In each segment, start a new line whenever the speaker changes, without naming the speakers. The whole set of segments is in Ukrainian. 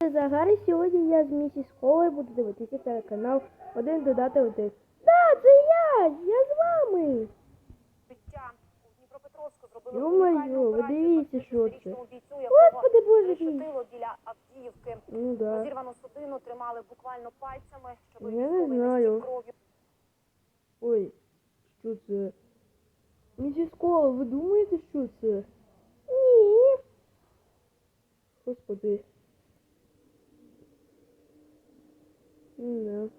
Загар, сьогодні я з місіс Колою буду дивитися телеканал один додати один. Так, це я! Я з вами!
Життя
ви дивіться, що
30-річному бійцю, якого
Господи боже мій! Ну да. Я не знаю. Ой, що це? Місіс Кола, ви думаєте, що це? Ні. Господи. Не.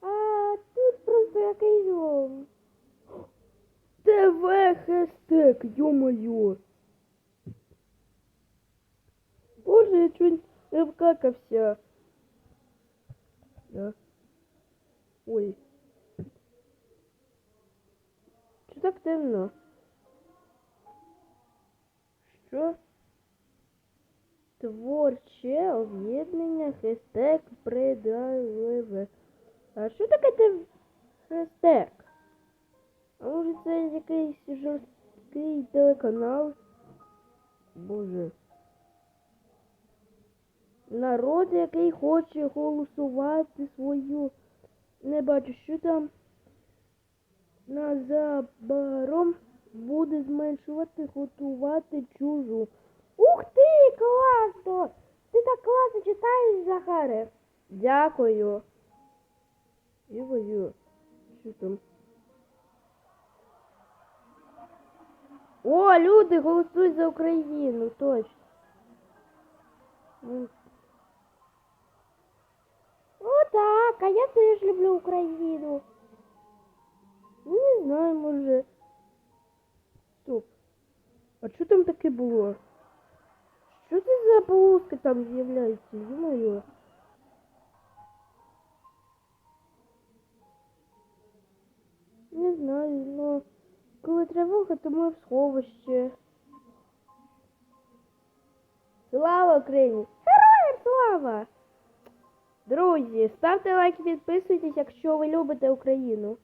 А тут просто якийсь лом. ТВ хестек, ё-моё. Боже, я чуть не вкакався. Да. Ой. Що так темно? Що? Творче об'єднання хестек придавливе. А що таке те хестек? А може це якийсь жорсткий телеканал? Боже. Народ, який хоче голосувати свою. Не бачу, що там незабаром буде зменшувати, готувати чужу. Захаре. Дякую. Івою. Що там? О, люди, голосують за Україну, точно. Ну, О, так, а я теж люблю Україну. Ну, не знаю, може. Стоп. А що там таке було? Полоски там з'являються? Ё-моё. Не знаю, но коли тривога, то ми в сховище. Слава Україні! Героям слава! Друзі, ставте лайк і підписуйтесь, якщо ви любите Україну.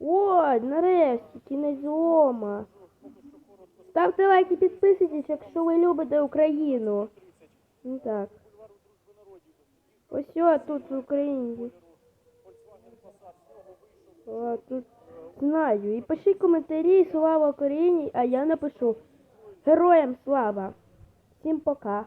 О, нарешті, кінець злома. Ставте лайк і підписуйтесь, якщо ви любите Україну. Ну так. Ось о, тут в Україні. О, тут знаю. І пишіть коментарі, слава Україні, а я напишу. Героям слава. Всім пока.